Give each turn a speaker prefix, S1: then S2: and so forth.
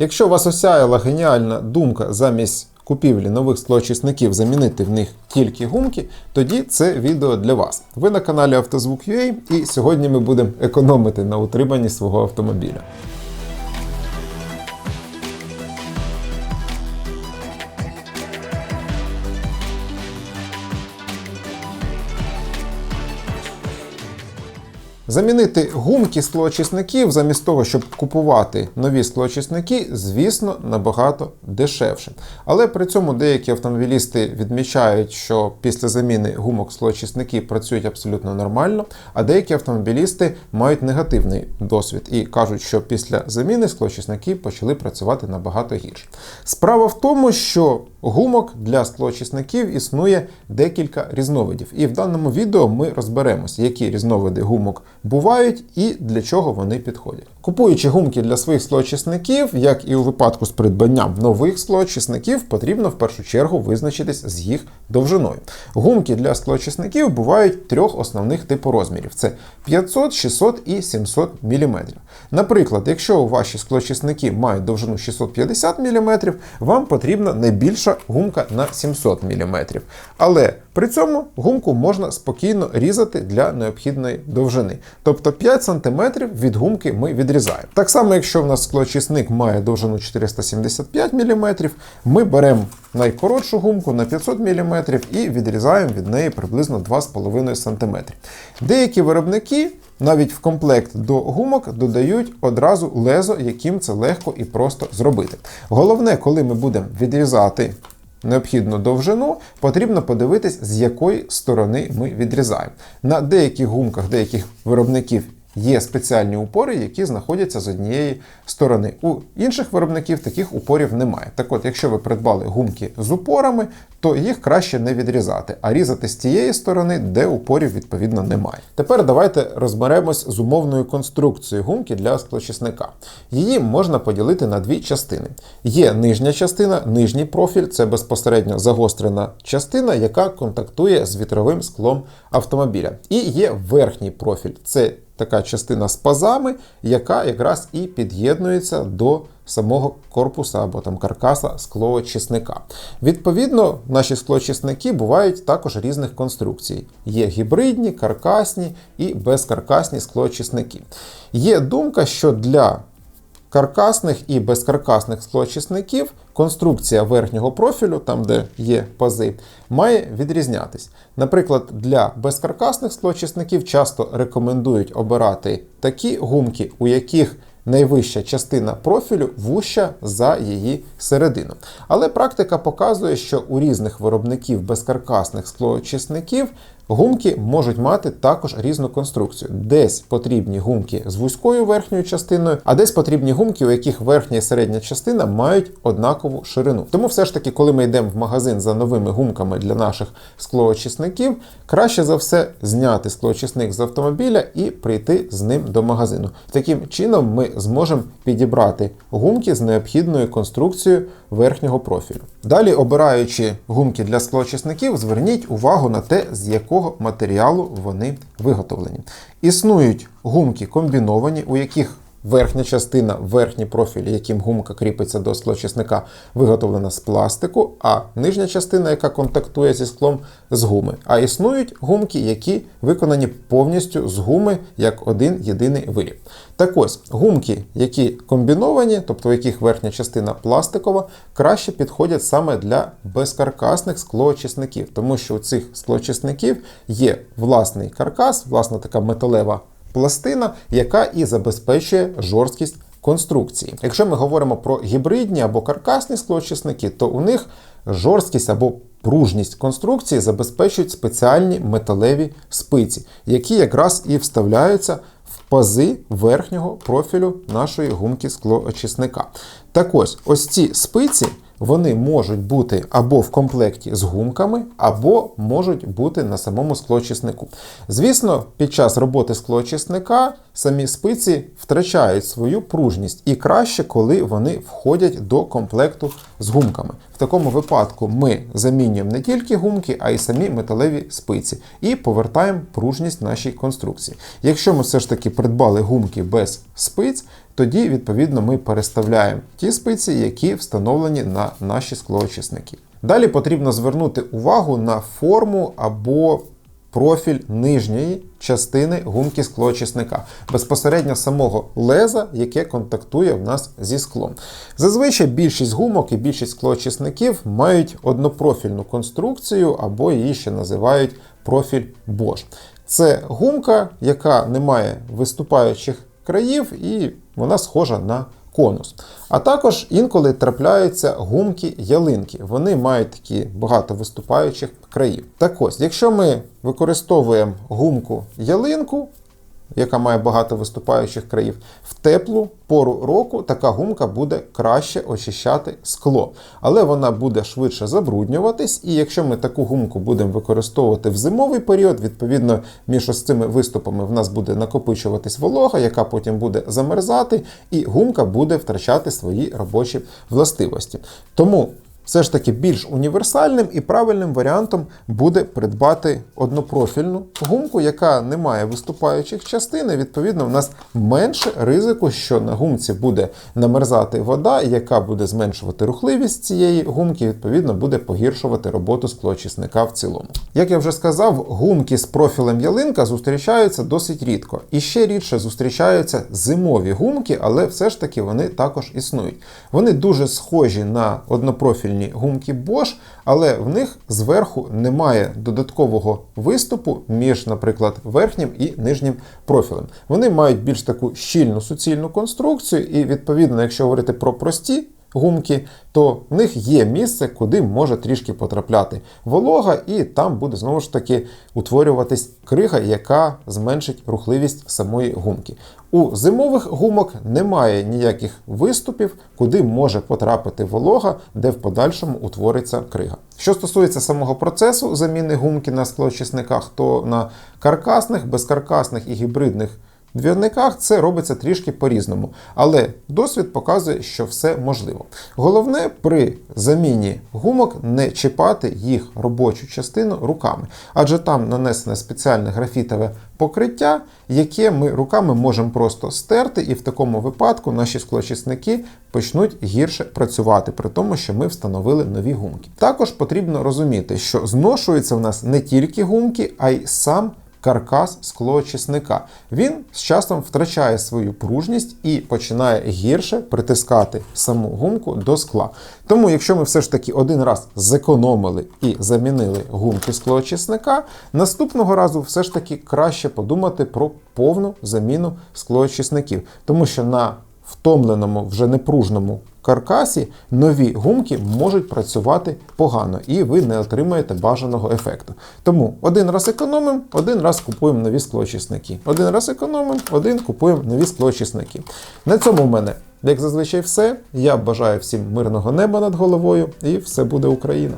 S1: Якщо вас осяяла геніальна думка замість купівлі нових склоочисників замінити в них тільки гумки, тоді це відео для вас. Ви на каналі Автозвук.ua і сьогодні ми будемо економити на утриманні свого автомобіля. Замінити гумки склоочисників замість того, щоб купувати нові склоочисники, звісно, набагато дешевше. Але при цьому деякі автомобілісти відмічають, що після заміни гумок склоочисники працюють абсолютно нормально, а деякі автомобілісти мають негативний досвід і кажуть, що після заміни склоочисники почали працювати набагато гірше. Справа в тому, що гумок для склочисників існує декілька різновидів. І в даному відео ми розберемося, які різновиди гумок бувають і для чого вони підходять. Купуючи гумки для своїх склоочисників, як і у випадку з придбанням нових склоочисників, потрібно в першу чергу визначитись з їх довжиною. Гумки для склоочисників бувають трьох основних типу розмірів: це 500, 600 і 700 мм. Наприклад, якщо ваші склоочисники мають довжину 650 мм, вам потрібна найбільша гумка на 700 мм. Але при цьому гумку можна спокійно різати для необхідної довжини. Тобто 5 см від гумки ми відрізаємо. Так само, якщо в нас склоочисник має довжину 475 мм, ми беремо найкоротшу гумку на 500 мм і відрізаємо від неї приблизно 2,5 см. Деякі виробники навіть в комплект до гумок додають одразу лезо, яким це легко і просто зробити. Головне, коли ми будемо відрізати необхідну довжину, потрібно подивитись, з якої сторони ми відрізаємо. На деяких гумках деяких виробників є спеціальні упори, які знаходяться з однієї сторони. У інших виробників таких упорів немає. Так от, якщо ви придбали гумки з упорами, то їх краще не відрізати, а різати з тієї сторони, де упорів відповідно немає. Тепер давайте розберемось з умовною конструкцією гумки для склочисника. Її можна поділити на дві частини. Є нижня частина, нижній профіль це безпосередньо загострена частина, яка контактує з вітровим склом автомобіля. І є верхній профіль. Це така частина з пазами, яка якраз і під'єднується до самого корпуса або там каркаса склоочисника. Відповідно, наші склоочисники бувають також різних конструкцій. Є гібридні, каркасні і безкаркасні склоочисники. Є думка, що для каркасних і безкаркасних склоочисників конструкція верхнього профілю, там де є пази, має відрізнятись. Наприклад, для безкаркасних склоочисників часто рекомендують обирати такі гумки, у яких найвища частина профілю вуща за її середину. Але практика показує, що у різних виробників безкаркасних склоочисників гумки можуть мати також різну конструкцію. Десь потрібні гумки з вузькою верхньою частиною, а десь потрібні гумки, у яких верхня і середня частина мають однакову ширину. Тому все ж таки, коли ми йдемо в магазин за новими гумками для наших склоочисників, краще за все зняти склоочисник з автомобіля і прийти з ним до магазину. Таким чином ми зможемо підібрати гумки з необхідною конструкцією верхнього профілю. Далі, обираючи гумки для склоочисників, зверніть увагу на те, з якого матеріалу вони виготовлені. Існують гумки комбіновані, у яких Верхня частина, верхній профіль, яким гумка кріпиться до склочисника, виготовлена з пластику, а нижня частина, яка контактує зі склом, з гуми. А існують гумки, які виконані повністю з гуми як один єдиний виріб. Так ось, гумки, які комбіновані, тобто у яких верхня частина пластикова, краще підходять саме для безкаркасних склоочисників, тому що у цих склоочисників є власний каркас, власна така металева пластина, яка і забезпечує жорсткість конструкції. Якщо ми говоримо про гібридні або каркасні склоочисники, то у них жорсткість або пружність конструкції забезпечують спеціальні металеві спиці, які якраз і вставляються в пази верхнього профілю нашої гумки склоочисника. Так ось, ось ці спиці вони можуть бути або в комплекті з гумками, або можуть бути на самому склочиснику. Звісно, під час роботи склоочисника самі спиці втрачають свою пружність і краще, коли вони входять до комплекту з гумками. В такому випадку ми замінюємо не тільки гумки, а й самі металеві спиці і повертаємо пружність нашій конструкції. Якщо ми все ж таки придбали гумки без спиць, тоді відповідно ми переставляємо ті спиці, які встановлені на наші склоочисники. Далі потрібно звернути увагу на форму або профіль нижньої частини гумки склоочисника, безпосередньо самого леза, яке контактує в нас зі склом. Зазвичай більшість гумок і більшість склоочисників мають однопрофільну конструкцію, або її ще називають профіль Bosch. Це гумка, яка не має виступаючих країв, і вона схожа на конус. А також інколи трапляються гумки ялинки. Вони мають такі багато виступаючих країв. Так ось, якщо ми використовуємо гумку ялинку, яка має багато виступаючих країв, в теплу пору року така гумка буде краще очищати скло, але вона буде швидше забруднюватись. І якщо ми таку гумку будемо використовувати в зимовий період, відповідно між ось цими виступами в нас буде накопичуватись волога, яка потім буде замерзати, і гумка буде втрачати свої робочі властивості. Тому все ж таки більш універсальним і правильним варіантом буде придбати однопрофільну гумку, яка не має виступаючих частин. і, Відповідно, в нас менше ризику, що на гумці буде намерзати вода, яка буде зменшувати рухливість цієї гумки, відповідно, буде погіршувати роботу склоочисника в цілому. Як я вже сказав, гумки з профілем ялинка зустрічаються досить рідко. І ще рідше зустрічаються зимові гумки, але все ж таки вони також існують. Вони дуже схожі на однопрофільні гумки Bosch, але в них зверху немає додаткового виступу між, наприклад, верхнім і нижнім профілем. Вони мають більш таку щільну суцільну конструкцію, і відповідно, якщо говорити про прості. Гумки, то в них є місце, куди може трішки потрапляти волога, і там буде знову ж таки утворюватись крига, яка зменшить рухливість самої гумки. У зимових гумок немає ніяких виступів, куди може потрапити волога, де в подальшому утвориться крига. Що стосується самого процесу заміни гумки на склоочисниках, то на каркасних, безкаркасних і гібридних двірниках це робиться трішки по-різному, але досвід показує, що все можливо. Головне при заміні гумок не чіпати їх робочу частину руками, адже там нанесене спеціальне графітове покриття, яке ми руками можемо просто стерти, і в такому випадку наші склочисники почнуть гірше працювати, при тому, що ми встановили нові гумки. Також потрібно розуміти, що зношуються в нас не тільки гумки, а й сам каркас склоочисника. Він з часом втрачає свою пружність і починає гірше притискати саму гумку до скла. Тому, якщо ми все ж таки один раз зекономили і замінили гумки склоочисника, наступного разу все ж таки краще подумати про повну заміну склоочисників, тому що на втомленому, вже непружному каркасі нові гумки можуть працювати погано, і ви не отримаєте бажаного ефекту. Тому один раз економимо, один раз купуємо нові склоочисники. Один раз економимо, один купуємо нові склоочисники. На цьому в мене, як зазвичай, все. Я бажаю всім мирного неба над головою, і все буде Україна!